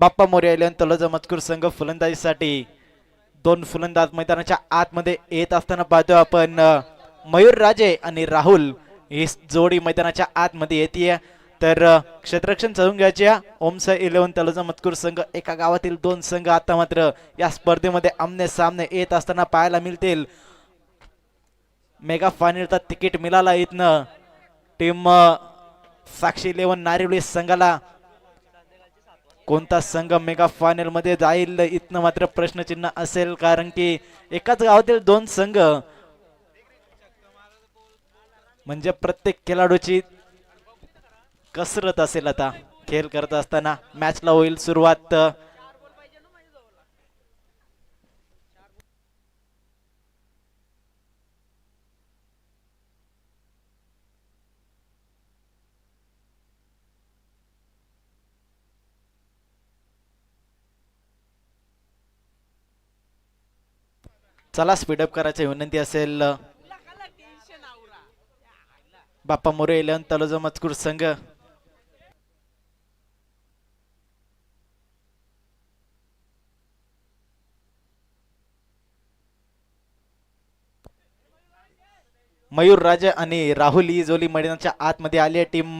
बाप्पा मोरे आले तलोजा मजकूर संघ फलंदाजीसाठी दोन फलंदाज मैदानाच्या आतमध्ये येत असताना पाहतो आपण मयूर राजे आणि राहुल ही जोडी मैदानाच्या आतमध्ये येते तर क्षेत्रक्षण क्षेत्ररक्षण चालून घ्यायचे. ओमस इलेव्हन तलोजा मजकूर संघ एका गावातील दोन संघ आता मात्र या स्पर्धेमध्ये आमने सामने येत असताना पाहायला मिळतील. मेगा फायनलचा तिकीट मिळाला इथनं. टीम साक्षी इलेव्हन नारिवली संघाला कोणता संघ मेगा फायनलमध्ये जाईल इथनं मात्र प्रश्नचिन्ह असेल कारण की एकाच गावातील दोन संघ म्हणजे प्रत्येक खेळाडूची कसरत असेल आता. खेळ करत असताना मॅचला होईल सुरुवात. चला स्पीडअप करायची विनंती असेल. बाप्पा मोरे इलेवन तलोजा मजकूर संघ. मयूर राजा आणि राहुल ही जोली मैदानाच्या आतमध्ये आली आहे. टीम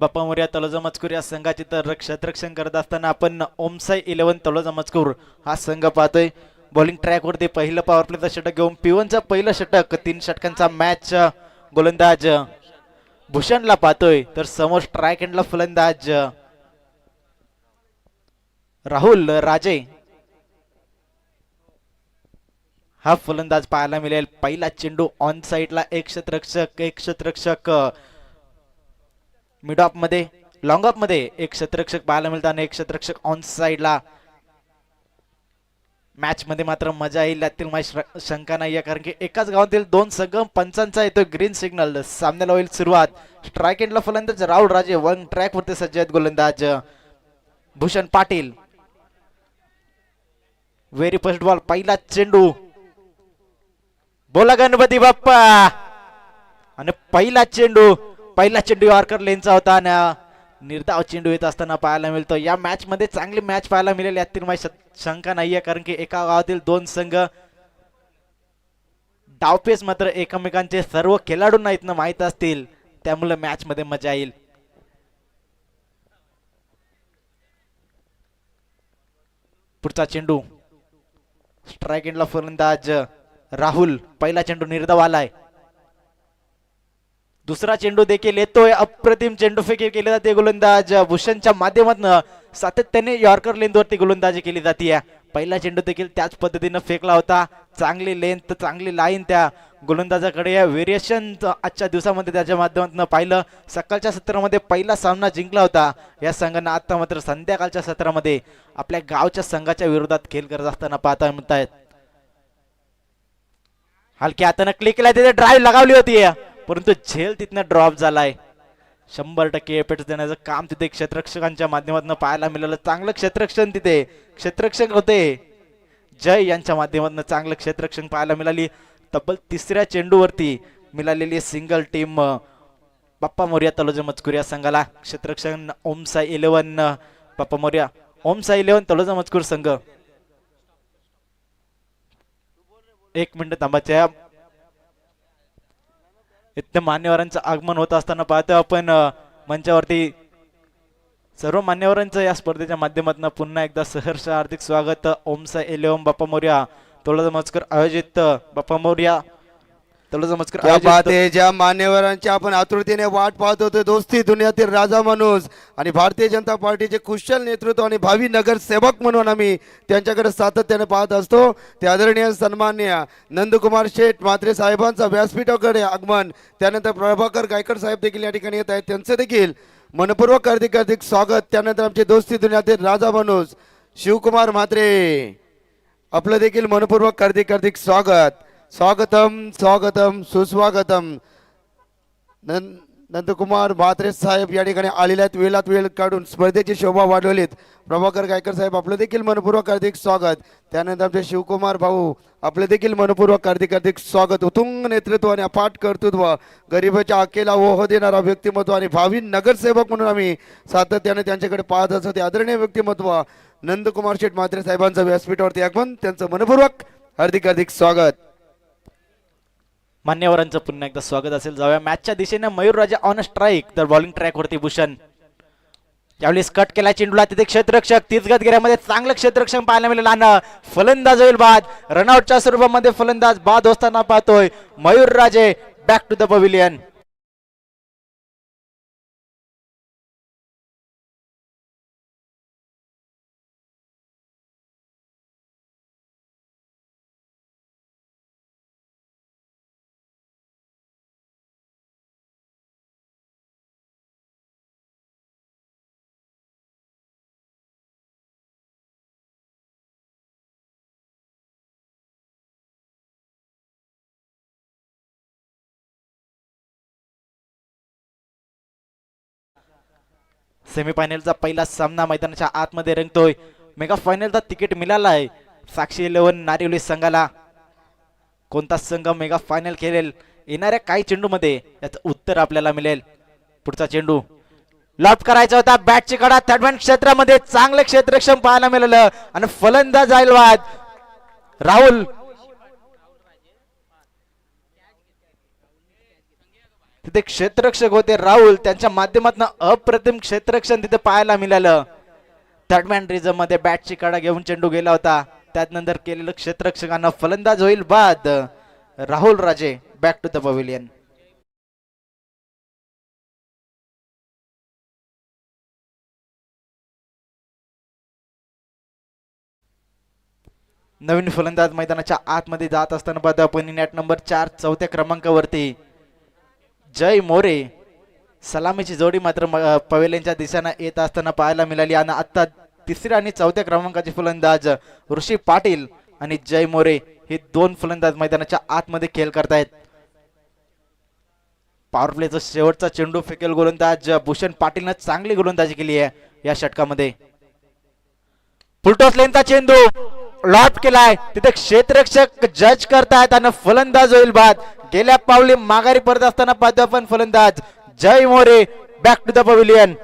बाप्पा मोर्या तलोजा मजकूर या संघाची तर क्षेत्ररक्षण करत असताना आपण ओमसाई इलेव्हन तलोजा मजकूर हा संघ पाहतोय. बॉलिंग ट्रॅक वरती पहिलं पॉवर प्लेचं षटक घेऊन पिवनचा पहिलं षटक. तीन षटकांचा मॅच गोलंदाज भूषणला पाहतोय. तर समोर स्ट्राईक एंडला फलंदाज राहुल राजे. हा फलंदाज पाहायला मिळेल. पहिला चेंडू ऑन साईडला एक क्षेत्ररक्षक एक क्षेत्ररक्षक मिड ऑफमध्ये लॉंग ऑफमध्ये एक क्षेत्ररक्षक पाहायला मिळतात आणि एक क्षेत्ररक्षक ऑन साईडला मॅच मध्ये मात्र मजा येईल यातील माझी शंका नाही आहे कारण की एकाच गावातील दोन संघ पंचांचा येतो ग्रीन सिग्नल. सामन्याला होईल सुरुवात. स्ट्राईक एंडला फलंदाज राहुल राजे वन ट्रॅक वरती सज्ज आहेत गोलंदाज. Bhushan Patil. Very first ball पहिला चेंडू. बोला गणपती बाप्पा. आणि पहिला चेंडू पहिला चेंडू वारकर लेनचा होता आणि निर्धाव चेंडू येत असताना पाहायला मिळतो. या मॅच मध्ये चांगली मॅच पाहायला मिळेल यातील माझी शंका नाहीये कारण की एका गावातील दोन संघ डावपेस मात्र एकमेकांचे सर्व खेळाडूंना इथनं माहीत असतील. त्यामुळे मॅच मध्ये मजा येईल. पुढचा चेंडू. स्ट्राईक एंडला फलंदाज राहुल. पहिला चेंडू निर्धाव आलाय. दुसरा चेंडू देखील येतोय. अप्रतिम चेंडू फेकी केले जाते गोलंदाज. भूषणच्या माध्यमातून सातत्याने यॉर्कर लेंथवरती गोलंदाजी केली जाते पहिला चेंडू देखील त्याच पद्धतीनं फेकला होता. चांगली लेंथ चांगली लाईन त्या गोलंदाजाकडे. व्हेरिएशन आजच्या दिवसामध्ये त्याच्या माध्यमातून पाहिलं. सकाळच्या सत्रामध्ये पहिला सामना जिंकला होता. या संघानं आता मात्र संध्याकाळच्या सत्रामध्ये आपल्या गावच्या संघाच्या विरोधात खेळ करत असताना पाहता मिळत आहेत हलक्या हातानं क्लिक केला तिथे ड्राईव्ह लगावली होती. परंतु झेल तिथनं ड्रॉप झालाय. शंभर टक्के एपेट देण्याचं काम तिथे क्षेत्ररक्षकांच्या माध्यमातून पाहायला मिळालं. चांगलं क्षेत्ररक्षण तिथे. क्षेत्ररक्षक होते. जय यांच्या माध्यमातून चांगलं क्षेत्ररक्षण पाहायला मिळाली. तब्बल तिसऱ्या चेंडूवरती मिळालेली सिंगल टीम बाप्पा मोर्या तलोजा मजकूर या संघाला. क्षेत्ररक्षण ओमसा इलेव्हन बाप्पा मोर्या ओमसा इलेव्हन तलोजा मजकूर संघ. एक मिनिट थांबाच्या इथं मान्यवरांचं आगमन होत असताना पाहतो आपण मंचावरती सर्व मान्यवरांचं या स्पर्धेच्या माध्यमातून पुन्हा एकदा सहर्ष हार्दिक स्वागत. ओमसा एलेओम बाप्पा मोर्या तोळा मजकर आयोजित बाप्पा मोर्या मजकर क्या बात आहे ज्या मान्यवरांची आपण आतुरतेने वाट पाहत होतो दोस्ती दुनियातील राजा माणूस आणि भारतीय जनता पार्टीचे कुशल नेतृत्व आणि भावी नगरसेवक म्हणून आम्ही त्यांच्याकडे सातत्याने पाहत असतो. ते आदरणीय सन्मान्य नंदकुमार शेठ म्हात्रे साहेबांचा व्यासपीठाकडे आगमन त्यानंतर प्रभाकर गायकड साहेब देखील या ठिकाणी येत आहेत त्यांचं देखील मनपूर्वक हार्दिक हार्दिक स्वागत. त्यानंतर आमचे दोस्ती दुनियातील राजा माणूस शिवकुमार म्हात्रे आपलं देखील मनपूर्वक हार्दिक हार्दिक स्वागत. स्वागतम स्वागतम सुस्वागतम. नं- नंदकुमार म्हात्रे साहेब या ठिकाणी आलेल्या आहेत. वेळात वेळ काढून स्पर्धेची शोभा वाढवलीत. प्रभाकर गायकर साहेब आपलं देखील मनपूर्वक हार्दिक स्वागत. त्यानंतर आमचे शिवकुमार भाऊ आपलं देखील मनपूर्वक हार्दिक हार्दिक स्वागत. उतुंग नेतृत्व आणि अफाट कर्तृत्व. गरिबाच्या आकेला ओह देणारा व्यक्तिमत्व आणि भावी नगरसेवक म्हणून आम्ही सातत्याने त्यांच्याकडे पाहत असतो. ते आदरणीय व्यक्तिमत्व नंदकुमार शेठ म्हात्रे साहेबांचं व्यासपीठावरती आगमन. त्यांचं मनपूर्वक हार्दिक हार्दिक स्वागत. मान्यवरांचं पुन्हा एकदा स्वागत असेल. जाऊया मॅचच्या दिशेने. मयूर राजा ऑन स्ट्राईक तर बॉलिंग ट्रॅक वरती भूषण. त्यावेळेस कट केला चेंडूला. तिथे क्षेत्ररक्षक. तीच गतगिऱ्यामध्ये चांगलं क्षेत्ररक्षण पाहायला मिळेल. आणि फलंदाज होईल बाद. रनआउटच्या स्वरूपामध्ये फलंदाज बाद होताना पाहतोय. Mayur Raje back to the pavilion सेमीफायनलचा पहिला सामना मैदानाच्या आतमध्ये रंगतोय. मेगा फायनलचा तिकीट मिळाला आहे. साक्षी इलेव्हन नारिवली संघाला कोणता संघ मेगा फायनल खेळेल? येणाऱ्या काही चेंडूमध्ये याचं उत्तर आपल्याला मिळेल. पुढचा चेंडू. लॉप करायचा होता. बॅटची कडा थर्डमॅन क्षेत्रामध्ये चांगलं क्षेत्रक्षम पाहायला मिळालं. आणि फलंदाज जाईल राहुल तिथे क्षेत्ररक्षक होते राहुल. त्यांच्या माध्यमातून अप्रतिम क्षेत्ररक्षण तिथे पाहायला मिळालं. थर्डमॅन रिझममध्ये बॅटची कडा घेऊन चेंडू गेला होता. त्यानंतर केलेलं क्षेत्ररक्षकांना फलंदाज होईल बाद. Rahul Raje back to the pavilion नवीन फलंदाज मैदानाच्या आतमध्ये जात असताना बद आपण नॅट नंबर चार चौथ्या क्रमांकावरती. जय मोरे. सलामीची जोडी मात्र पवेलेंच्या दिशेनं येत असताना पाहायला मिळाली आणि आता तिसऱ्या आणि चौथ्या क्रमांकाचे फलंदाज ऋषी पाटील आणि जय मोरे हे दोन फलंदाज मैदानाच्या आतमध्ये खेळ करतायत. पॉवर प्लेचा शेवटचा चेंडू फेकेल गोलंदाज भूषण पाटीलनं चांगली गोलंदाजी केली आहे या षटकामध्ये. फुलटॉस लेनचा चेंडू. लॉट केलाय. तिथे क्षेत्ररक्षक जज करतायत आणि फलंदाज होईल बाद. गेल्या पावली माघारी परत असताना पाहतो आपण फलंदाज. Jay More back to the pavilion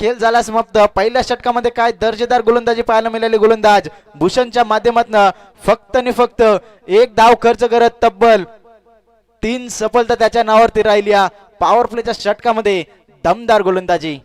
खेळ झाला समाप्त. पहिल्या षटकामध्ये काय दर्जेदार गोलंदाजी पाहायला मिळाली गोलंदाज? भूषणच्या माध्यमातून फक्त आणि फक्त एक धाव खर्च करत तब्बल तीन सफलता त्याच्या नावावरती राहिली पॉवर प्लेच्या षटकामध्ये दमदार गोलंदाजी.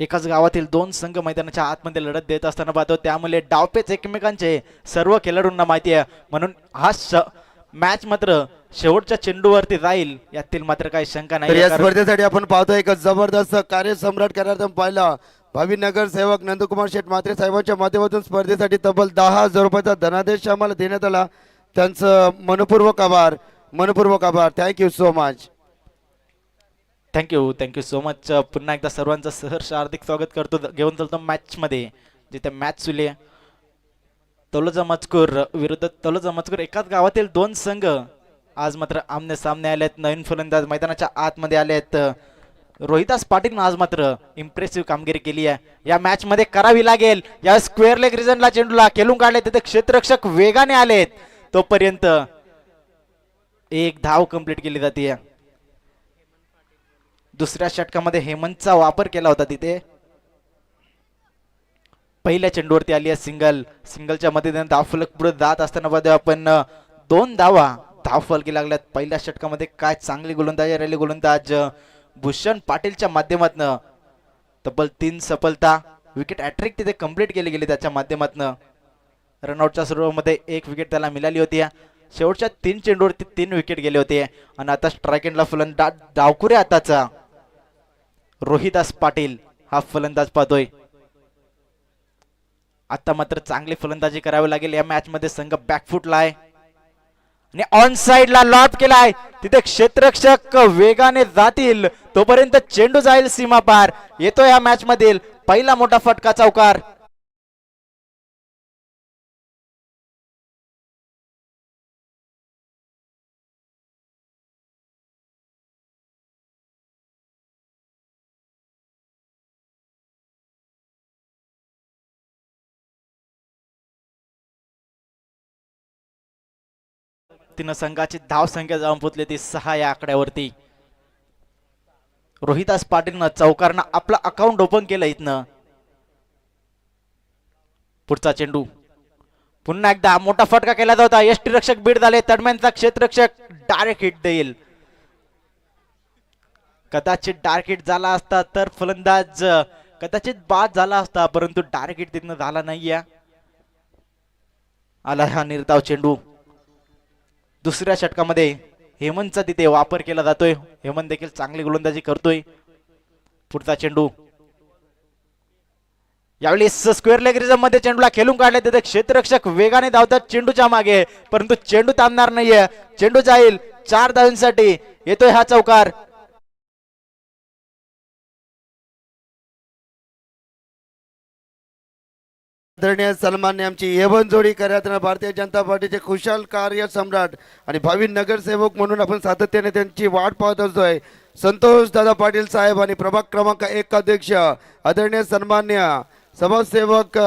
एकाच गावातील दोन संघ मैदानाच्या आतमध्ये लढत देत असताना पाहतो त्यामुळे डावपेच एकमेकांचे सर्व खेळाडूंना माहिती आहे. म्हणून हा मॅच मात्र शेवटच्या चेंडूवरती राहील यातील मात्र काही शंका नाही. या स्पर्धेसाठी आपण पाहतो एक जबरदस्त कार्यसम्राट करार्थम पाहिला. भावी नगरसेवक नंदकुमार शेठ म्हात्रे साहेबांच्या माध्यमातून स्पर्धेसाठी तब्बल दहा हजार रुपयाचा धनादेश आम्हाला देण्यात आला. त्यांचं मनपूर्वक आभार मनपूर्वक आभार. Thank you so much thank you thank you so much पुन्हा एकदा सर्वांचं सहर्ष हार्दिक स्वागत करतो. घेऊन चालतो मॅचमध्ये जिथे मॅच सुले तलोजा मजकूर विरुद्ध तलोजा मजकूर. एकाच गावातील दोन संघ आज मात्र आमने सामने आले आहेत नवीन फलंदाज मैदानाच्या आतमध्ये आले आहेत रोहिदास पाटील आज मात्र इम्प्रेसिव्ह कामगिरी केली आहे. या मॅच मध्ये करावी लागेल. या स्क्वेअर लेग रिझनला चेंडूला खेळून काढले. तिथे क्षेत्ररक्षक वेगाने आलेत. तोपर्यंत एक धाव कंप्लीट केली जाते. दुसऱ्या षटकामध्ये हेमंतचा वापर केला होता तिथे. पहिल्या चेंडूवरती आली आहे सिंगल. सिंगलच्या मध्ये धाव फलक पुढे जात असताना आपण दोन धावा धाव फलकी लागल्यात. पहिल्या षटकामध्ये काय चांगली गोलंदाजी राहिली गोलंदाज भूषण पाटीलच्या माध्यमातनं. तब्बल तीन सफलता विकेट हॅट्रिक तिथे कंप्लीट केली गेली त्याच्या माध्यमातनं. रनआउटच्या स्वरूपामध्ये एक विकेट त्याला मिळाली होती. शेवटच्या तीन चेंडूवरती तीन विकेट गेले होते. आणि आता स्ट्राईक एंडला फलंदाज डावकुरे आताचा. रोहिदास पाटील हा फलंदाज पाहतोय. आता मात्र चांगली फलंदाजी करावी लागेल. या मॅच मध्ये संघ बॅकफुटला आहे. आणि ऑन साइडला लॉप केलाय. तिथे क्षेत्ररक्षक वेगाने जातील. तोपर्यंत चेंडू जाईल सीमा पार येतो या मॅच मधील पहिला मोठा फटका चौकार. तिनं संघाची धाव संख्या जाऊन पोचली ती सहा या आकड्यावरती. रोहिदास पाटीलनं चौकारनं आपलं अकाउंट ओपन केलं इथनं. पुढचा चेंडू. पुन्हा एकदा मोठा फटका केला होता. यष्टी रक्षक बीड झाले. तडम्यांचा क्षेत्ररक्षक डायरेक्ट हिट देईल. कदाचित डार्क हिट झाला असता तर फलंदाज कदाचित बाद झाला असता परंतु डायरेक्ट हिट तिथनं झाला नाहीये. आला हा निर्धाव चेंडू. दुसऱ्या षटकामध्ये हेमंतचा तिथे वापर केला जातोय. हेमंत देखील चांगली गोलंदाजी करतोय. पुढचा चेंडू. यावेळी स्क्वेअर लेग्रिजममध्ये चेंडूला खेळून काढले तिथे क्षेत्ररक्षक वेगाने धावतात चेंडूच्या मागे. परंतु चेंडू थांबणार नाहीये. चेंडू जाईल. चार धावांसाठी येतोय हा चौकार. आदरणीय सन्मान्य आमची येवनजोडी जोडी भारतीय जनता पार्टीचे खुशाल कार्य सम्राट आणि भावी नगरसेवक म्हणून आपण सातत्याने त्यांची वाट पाहत असतोय. संतोष दादा पाटील साहेब आणि प्रभाग क्रमांक एक अध्यक्ष आदरणीय सन्मान्य समाजसेवक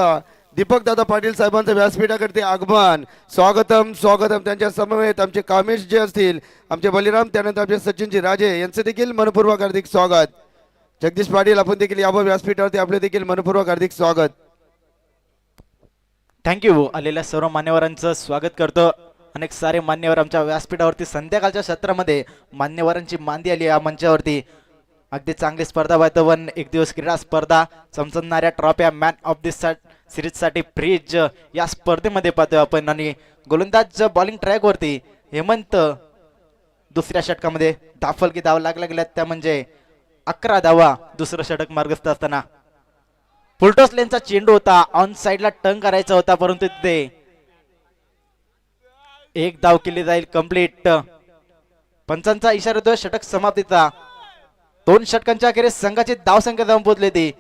दीपक दादा पाटील साहेबांचं व्यासपीठाकडे आगमन. स्वागतम स्वागतम. त्यांच्या समवेत आमचे कामेश जे असतील आमचे बलिराम त्यानंतर आमचे सचिनजी राजे यांचे देखील मनपूर्वक हार्दिक स्वागत. जगदीश पाटील आपण देखील यावं व्यासपीठावरती आपले देखील मनपूर्वक हार्दिक स्वागत. थँक्यू आलेल्या सर्व मान्यवरांचं स्वागत करतो. अनेक सारे मान्यवर आमच्या व्यासपीठावरती संध्याकाळच्या सत्रामध्ये मान्यवरांची मांदी आली या मंचावरती. अगदी चांगली स्पर्धा वातावरण एक दिवस क्रीडा स्पर्धा चमचमणाऱ्या ट्रॉफ्या मॅन ऑफ दी सिरीजसाठी फ्रीज या स्पर्धेमध्ये पाहतोय आपण. आणि गोलंदाज बॉलिंग ट्रॅकवरती हेमंत दुसऱ्या षटकामध्ये दाफलकी धावा लागल्या गेल्यात त्या म्हणजे अकरा धावा दुसरं षटक मार्गस्थ असताना. फुलटॉस लेनचा चेंडू होता. ऑन साइडला टर्न करायचा होता परंतु तिथे एक धाव केली जाईल कंप्लीट पंचांचा इशारा होतो षटक समाप्तीचा दोन षटकांच्या अखेरीस संघाची धाव संख्या जाऊन पोहोचली ती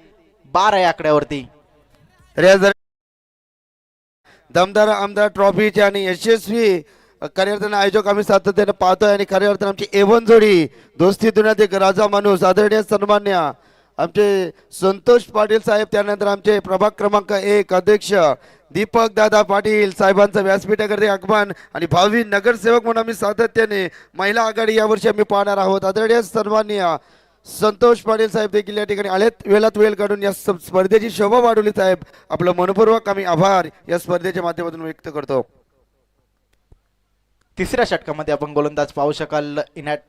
बारा या आकड्यावरती. तर या जर दमदार आमदार ट्रॉफीचे आणि यशस्वी खऱ्या अर्थानं आयोजक आम्ही सातत्याने पाहतोय आणि खऱ्या अर्थानं आमची एवन जोडी दोस्ती दुनियात एक राजा माणूस आदरणीय सन्मान्य आमचे संतोष पाटील साहेब त्यानंतर आमचे प्रभाग क्रमांक एक अध्यक्ष दीपक दादा पाटील साहेबांचं व्यासपीठाकडे आगमन. आणि भावी नगरसेवक म्हणून आम्ही सातत्याने महिला आघाडी यावर्षी आम्ही पाहणार आहोत. आदरणीय सन्मान्य संतोष पाटील साहेब देखील या ठिकाणी आलेत. वेळात वेळ काढून या स्पर्धेची शोभा वाढवली साहेब. आपलं मनपूर्वक आम्ही आभार या स्पर्धेच्या माध्यमातून व्यक्त करतो. तिसऱ्या षटकामध्ये आपण गोलंदाज पाहू शकाल. इनॅट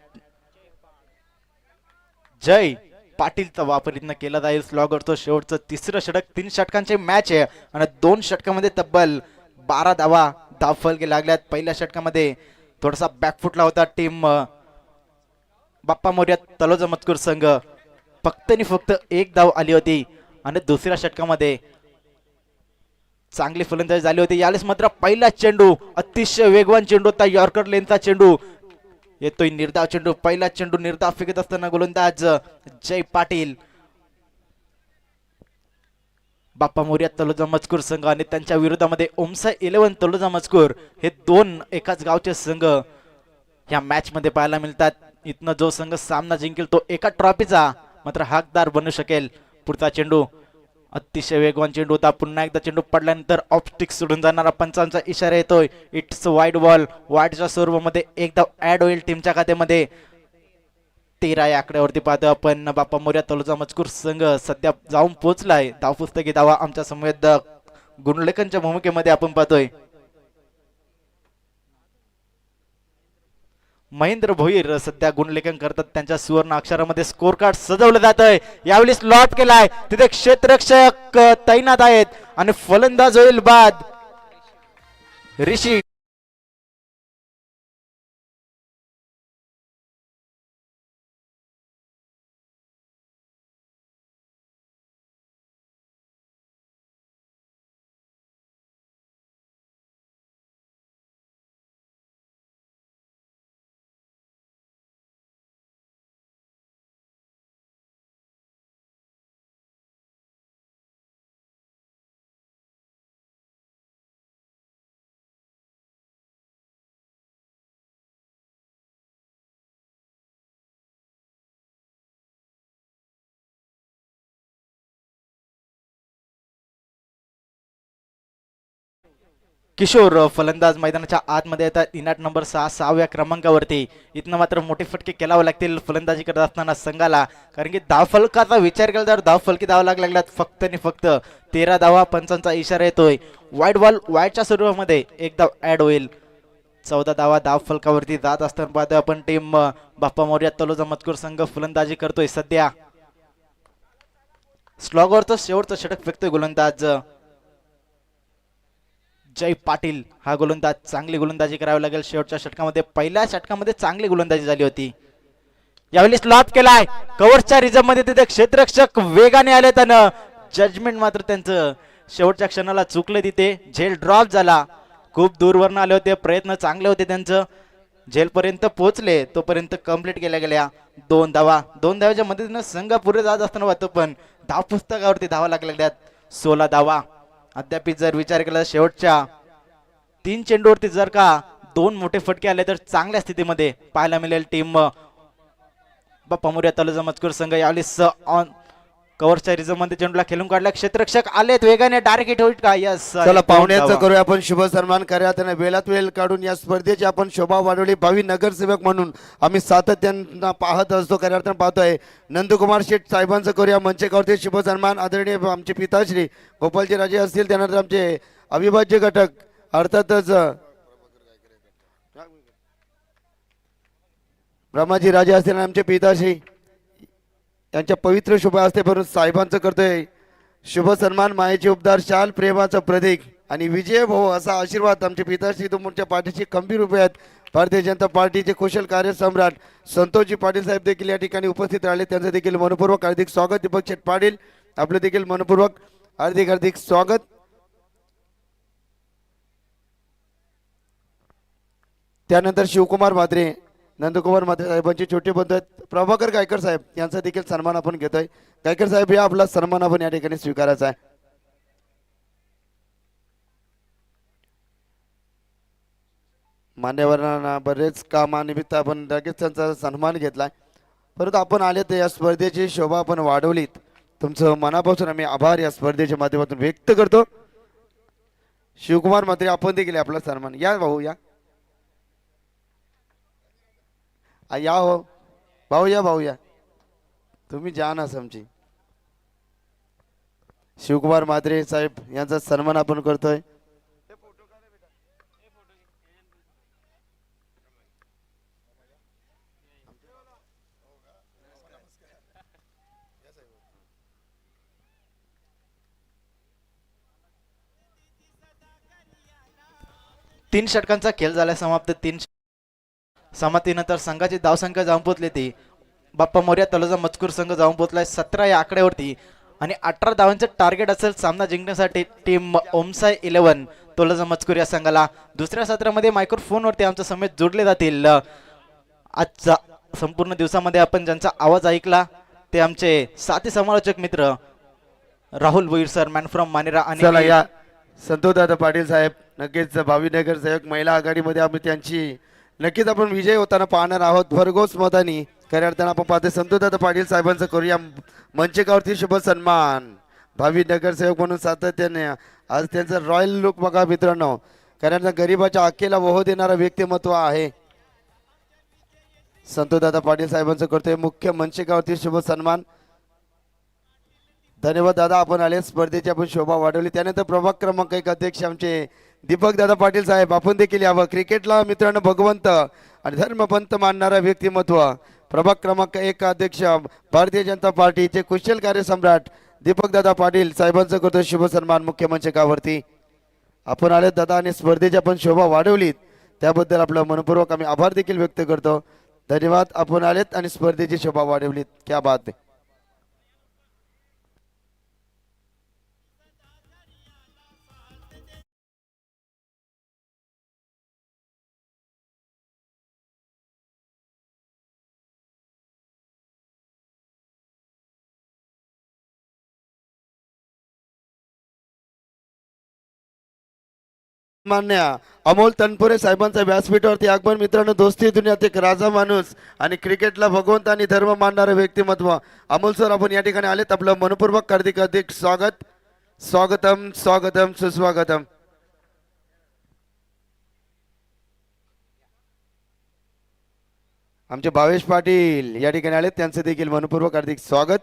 जय! पाटीलचा वापर इथनं केला जाईल. स्लॉगरचं शेवटचं तिसरं षटक तीन षटकांचे मॅच आहे. आणि दोन षटकामध्ये तब्बल बारा धावा धावफलके लागल्यात. पहिल्या षटकामध्ये थोडासा बॅकफुटला होता टीम बाप्पा मोर्या तलोजा मजकूर संघ. फक्त आणि फक्त एक धाव आली होती. आणि दुसऱ्या षटकामध्ये चांगली फलंदाजी झाली होती. यावेळेस मात्र पहिला चेंडू अतिशय वेगवान चेंडू होता. यॉर्कर लेनचा चेंडू. येतोय निर्धाव चेंडू पहिला चेंडू निर्धाव फेकत असताना गोलंदाज जय पाटील. बाप्पा मोर्या तलोजा मजकूर संघ आणि त्यांच्या विरोधामध्ये ओमसा इलेव्हन तलोजा मजकूर हे दोन एकाच गावचे संघ. या मॅच मध्ये पाहायला मिळतात. इथनं जो संघ सामना जिंकेल तो एका ट्रॉफीचा मात्र हकदार बनू शकेल पुढचा चेंडू. अतिशय वेगवान चेंडू होता. पुन्हा एकदा चेंडू पडल्यानंतर ऑप्टिक्स सोडून जाणारा पंचांचा इशारा येतोय. इट्स वाईड बॉल वाईडच्या स्वरूपामध्ये एकदा ऍड होईल टीमच्या खात्यामध्ये. तेरा या आकड्यावरती पाहतो आपण. बाप्पा मोर्या तलोजा मजकूर संघ सध्या जाऊन पोहोचलाय. धाव पुस्तकी धावा आमच्या संवेदक गुणलेखनच्या भूमिकेमध्ये आपण पाहतोय. महेंद्र भोईर सध्या गुणलेखन करतात. त्यांच्या सुवर्ण अक्षरामध्ये स्कोर कार्ड सजवलं जात आहे यावेळी स्लॉट केलाय. तिथे क्षेत्ररक्षक तैनात आहेत. आणि फलंदाज होईल बाद. ऋषी किशोर फलंदाज मैदानाच्या आतमध्ये येतात. इनाट नंबर सहा सहाव्या क्रमांकावरती. इथनं मात्र मोठे फटके केलावे लागतील फलंदाजी करत असताना संघाला. कारण की धावफलकाचा विचार केला तर धावफलकी धावा लागल्या लागल्यात फक्त आणि फक्त तेरा धावा पंचांचा इशारा येतोय. वाईट बॉल वाईटच्या स्वरूपामध्ये एक धाव ऍड होईल. चौदा धावा धाव फलकावरती जात असताना पाहतोय आपण टीम. बाप्पा मोर्या तलोजा मजकूर संघ फलंदाजी करतोय सध्या. स्लॉगवरचं शेवटचं षटक फेकतोय गोलंदाज. जय पाटील. हा गोलंदाज चांगली गोलंदाजी करावी लागेल. शेवटच्या षटकामध्ये पहिल्या षटकामध्ये चांगली गोलंदाजी झाली होती. यावेळी स्लॉप केलाय. कव्हरच्या रिझर्वमध्ये तिथे क्षेत्ररक्षक वेगाने आले त्यानं. जजमेंट मात्र त्यांचं. शेवटच्या क्षणाला चुकलं तिथे. झेल ड्रॉप झाला. खूप दूरवरनं आले होते. प्रयत्न चांगले होते त्यांचं. झेलपर्यंत पोहोचले. तोपर्यंत कंप्लीट केल्या गेल्या. दोन धावा. दोन धावाच्या मदतीनं संघ पुढे जात असताना वाटतं पण धाव पुस्तकावरती धावा लागलेल्या सोळा धावा. अद्याप जर विचार केला शेवटच्या तीन चेंडूवरती जर का दोन मोठे फटके आले तर चांगल्या स्थितीमध्ये पाहायला मिळेल टीम बाप्पा मोर्या तलोजा मजकूर संघ यावेळी स ऑन कव्हरच्या रिझर्वमध्ये चेंडूला खेळून काढला. क्षेत्ररक्षक आलेत. वेगाने डायरेक्ट हिट होईल का? यस चला पाहुण्याचं करूया आपण. शुभ सन्मान करूया. त्यांना वेळात वेळ काढून या स्पर्धेची आपण शोभा वाढवली. भावी नगरसेवक म्हणून आम्ही सातत्यानं पाहत असतो खऱ्या अर्थानं पाहतोय. नंदकुमार शेठ साहेबांचं करूया. मंचेकावरती शुभ सन्मान. आदरणीय आमचे पिताश्री गोपालजी राजे असतील त्यानंतर आमचे अविभाज्य घटक. अर्थातच ब्रह्माजी राजे असतील आमचे पिताश्री. यांच्या पवित्र शुभ हस्ते भरून साहेबांचं करतोय. शुभ सन्मान मायेचे उपदार शाल प्रेमाचं प्रतीक आणि विजय भाऊ असा आशीर्वाद आमचे पिताश्री तुमच्या पाठीशी खंबीर उभे आहेत. भारतीय जनता पार्टीचे कुशल कार्यसम्राट संतोषजी पाटील साहेब देखील या ठिकाणी उपस्थित राहिले. त्यांचं देखील मनपूर्वक हार्दिक स्वागत दीपक शेठ पाटील. आपलं देखील मनपूर्वक हार्दिक हार्दिक स्वागत. त्यानंतर शिवकुमार म्हात्रे नंदकुमार माते साहेबांचे छोटे बंधू आहेत प्रभाकर गायकर साहेब यांचा देखील सन्मान आपण घेतोय. गायकर साहेब या आपला सन्मान आपण या ठिकाणी स्वीकारायचा आहे. मान्यवरांना बरेच कामानिमित्त आपण लगेच त्यांचा सन्मान घेतलाय. परंतु आपण आले तर या स्पर्धेची शोभा आपण वाढवलीत. तुमचं मनापासून आम्ही आभार या स्पर्धेच्या माध्यमातून व्यक्त करतो. शिवकुमार म्हात्रे आपण देखील आपला सन्मान या भाऊ या. या हो. भाऊ या भाऊ या तुम्ही जान ना समजी. शिवकुमार मात्रे साहेब यांचा सन्मान आपण करतोय. तीन षटकांचा खेळ झाला समाप्त तीन समाप्तीनंतर संघाची धावसंख्या जाऊन पोहोचली ती. बाप्पा मोर्या तलोजा मजकूर संघ जाऊन पोहोचलाय सतरा या आकड्यावरती. आणि अठरा धावांचं टार्गेट असेल सामना जिंकण्यासाठी टीम ओमसाय इलेव्हन तोलजा मजकूर या संघाला. दुसऱ्या सत्रामध्ये मायक्रोफोनवरती आमच्या समेत जोडले जातील. आजचा संपूर्ण दिवसामध्ये आपण ज्यांचा आवाज ऐकला ते आमचे साथी समालोचक मित्र Rahul Bhoir sir man from Manera आणि या संतोष दादा पाटील साहेब नक्कीच भावी नगर सेवक महिला आघाडीमध्ये आम्ही त्यांची नक्कीच आपण विजय होताना पाहणार आहोत. भरघोस मतानी खऱ्या अर्थानं आपण पाहते संतोष दादा पाटील साहेबांचं करूया मंचकावरती शुभ सन्मान. भावी नगरसेवक म्हणून सातत्याने आज त्यांचं रॉयल लुक बघा मित्रांनो. कारण गरीबाच्या अखेला वहो देणारा व्यक्तिमत्व आहे. संतोदादा पाटील साहेबांचं करतोय मुख्य मंचकावरती शुभ सन्मान. धन्यवाद दादा आपण आले स्पर्धेची आपण शोभा वाढवली. त्यानंतर प्रभाग क्रमांक एक अध्यक्ष आमचे दीपक दादा पाटील साहेब आपण देखील यावं. क्रिकेटला मित्रांनो भगवंत आणि धर्मपंत मानणारा व्यक्तिमत्व. प्रभाग क्रमांक एक अध्यक्ष भारतीय जनता पार्टीचे कुशल कार्यसम्राट दीपक दादा पाटील साहेबांचं करतो शुभ सन्मान मुख्य मंचकावरती. आपण आले दादा आणि स्पर्धेची आपण शोभा वाढवलीत. त्याबद्दल आपलं मनपूर्वक आम्ही आभार देखील व्यक्त करतो. धन्यवाद आपण आलेत आणि स्पर्धेची शोभा वाढवलीत. क्या बात. आहे मान्या अमोल तनपुरे साहेबांचा व्यासपीठावरती अकबर मित्रांनो दोस्ती दुनियात एक राजा माणूस आणि क्रिकेटला भगवंत आणि धर्म मानणारे व्यक्तिमत्व. अमोल सर आपण या ठिकाणी आलेत. आपलं मनपूर्वक कार्तिक अधिक स्वागत. स्वागतम स्वागतम सुस्वागतम. आमचे भावेश पाटील या ठिकाणी आलेत. त्यांचं देखील मनपूर्वक हार्दिक स्वागत.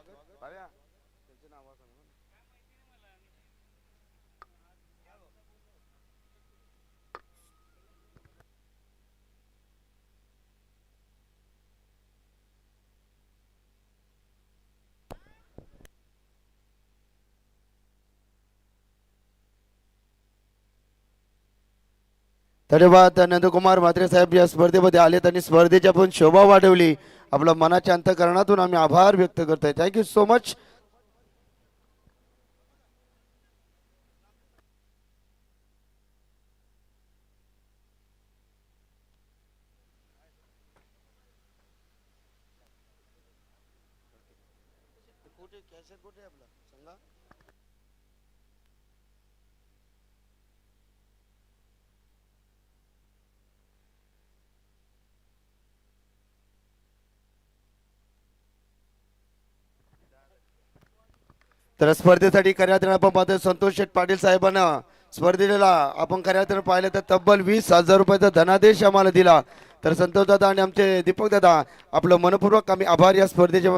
धन्यवाद नंदकुमार म्हात्रे साहेब या स्पर्धेमध्ये आले त्यांनी स्पर्धेची आपण शोभा वाढवली. आपल्या मनाच्या अंतकरणातून आम्ही आभार व्यक्त करतोय. थँक्यू सो मच तर स्पर्धेसाठी खऱ्या आपण पाहतोय संतोष शेठ पाटील साहेबांना स्पर्धेला आपण खऱ्या पाहिलं तर तब्बल वीस हजार रुपयाचा धनादेश आम्हाला दिला. तर संतोष दादा आणि आमचे दीपक दादा आपलं मनपूर्वक आम्ही आभार या स्पर्धेच्या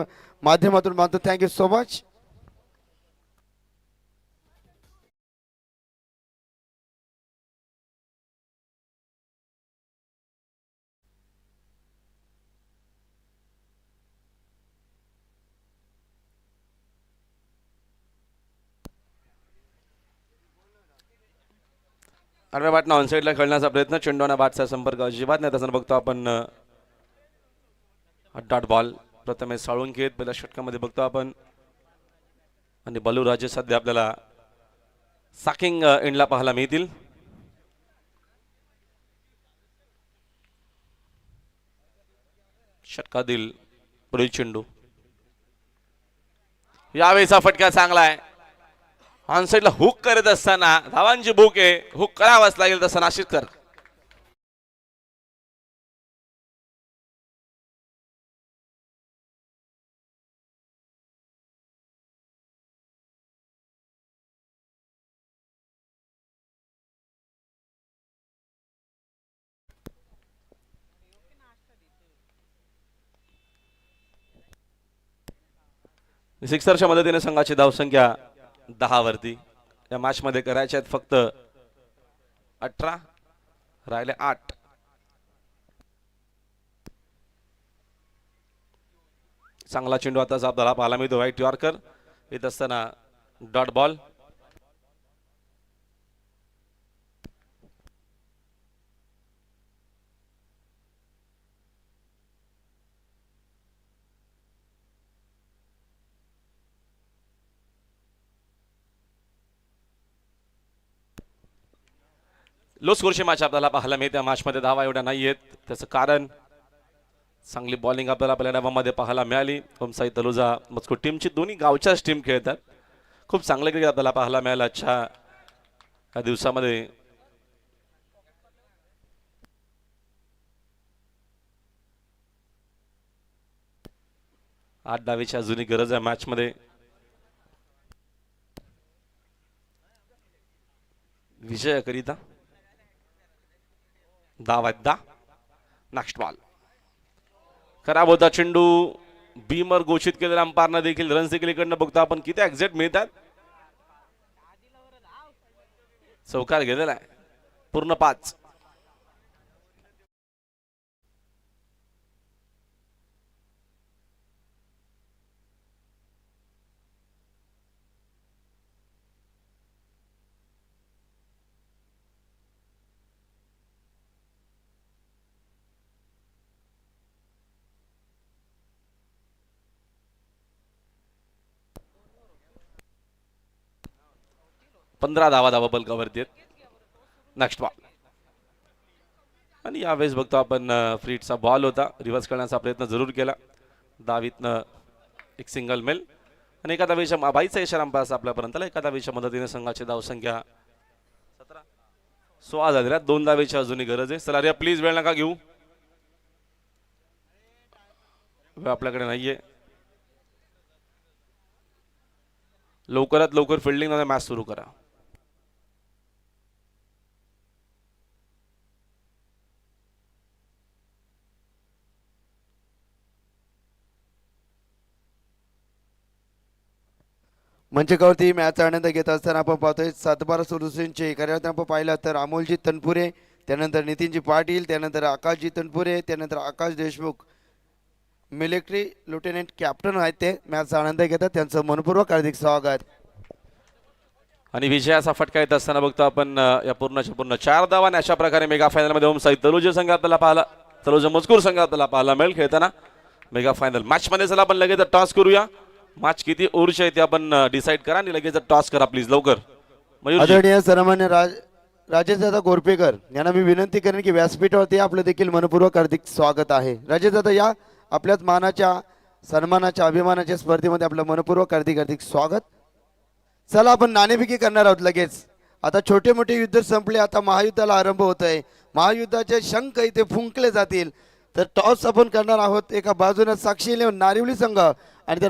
माध्यमातून मानतो. थँक्यू सो मच आडव्या बाटना ऑनसाईडला खेळण्याचा प्रयत्न. चेंडूना बाटचा संपर्क. अजिबात नाही तसं. बघतो आपण डॉट बॉल प्रथमेश साळून घेत पहिल्या षटकामध्ये बघतो आपण. आणि बलूराजे सध्या आपल्याला साकिंग एंडला पाहायला मिळतील. षटकातील पुढील चेंडू. यावेळीचा फटका चांगला आहे. ऑनसाईडला हुक करत असताना धावांची भूक आहे हुक करावाच लागेल तसं नाशिक कर. सिक्सरच्या मदतीने संघाची धावसंख्या दहा वरती. या मॅच मध्ये करायचे आहेत फक्त अठरा राहिले आठ. चांगला चेंडू आता आपल्याला पाहायला मिळतो. व्हाईट यॉर्कर येत असताना डॉट बॉल लो स्कोरची मॅच आपल्याला पाहायला मिळते. या मॅचमध्ये धावा एवढ्या नाही आहेत त्याचं कारण चांगली बॉलिंग आपल्याला पहिल्या डावामध्ये पाहायला मिळाली. ओमसाई तलुजा मजकूर टीमची दोन्ही गावच्याच टीम खेळतात. खूप चांगलं क्रिकेट आपल्याला पाहायला मिळालं आजच्या या दिवसामध्ये. आठ डावीची अजूनही गरज आहे मॅचमध्ये विजयाकरिता दहा आहेत दहा नेक्स्ट बॉल खराब होता चेंडू बीमर घोषित केलेल्या अंपारनं देखील रन्स देखील इकडनं बघतो आपण किती एक्झॅक्ट मिळतात? चौकार गेलेला आहे. पूर्ण पाच. पंधरा धावा धावा बलकावरती आहेत. नेक्स्ट बॉल आणि यावेळेस बघतो आपण फ्रीटचा बॉल होता. रिव्हर्स करण्याचा प्रयत्न जरूर केला. दावीतनं एक सिंगल मेल आणि एका धावेच्या बाईचा इशारा अंपास आपल्यापर्यंत एका धावेच्या मदतीने संघाची धावसंख्या सतरा. सोळा झालेल्या आहेत. दोन धावेची अजूनही गरज आहे. चला रे प्लीज वेळ नका घेऊ. वेळ आपल्याकडे नाहीये. लवकरात लवकर फिल्डिंग मॅच सुरू करा. म्हणजे मंचकावरती मॅच आनंद घेत असताना आपण पाहतोय सातबारा सुरुसींचे कार्यात आपण पाहिलं तर अमोलजी तनपुरे त्यानंतर नितीनजी पाटील त्यानंतर आकाशजी तनपुरे त्यानंतर Akash Deshmukh. Military lieutenant captain आहेत ते मॅचचा आनंद घेतात त्यांचं मनपूर्वक हार्दिक स्वागत. आणि विजयाचा फटका येत असताना बघतो आपण या पूर्णच्या पूर्ण चार धावा अशा प्रकारे मेगा फायनलमध्ये ओम साई तलुज संघ आपल्याला पाहायला तलुज मजकूर संघ आपल्याला पाहायला मिळेल खेळताना. मेगा फायनल मॅचमध्ये चला आपण लगेच टॉस करूया. मॅच किती ओव्हरची आहे ते आपण डिसाईड करा आणि लगेच टॉस करा प्लीज लवकर. आदरणीय सन्मान्य राज राजेशदादा गोरपेकर यांना मी विनंती करेन की व्यासपीठावरती आपलं देखील मनपूर्वक हार्दिक स्वागत आहे. राजेशदादा या आपल्याच मानाच्या सन्मानाच्या अभिमानाच्या स्पर्धेमध्ये आपलं मनपूर्वक हार्दिक हार्दिक स्वागत. चला आपण नाणेफिकी करणार आहोत लगेच. आता छोटे मोठे युद्ध संपले आता महायुद्धाला आरंभ होत आहे महायुद्धाचे शंख इथे फुंकले जातील. तर टॉस आपण करणार आहोत एका बाजूने साक्षी नारिवली संघ.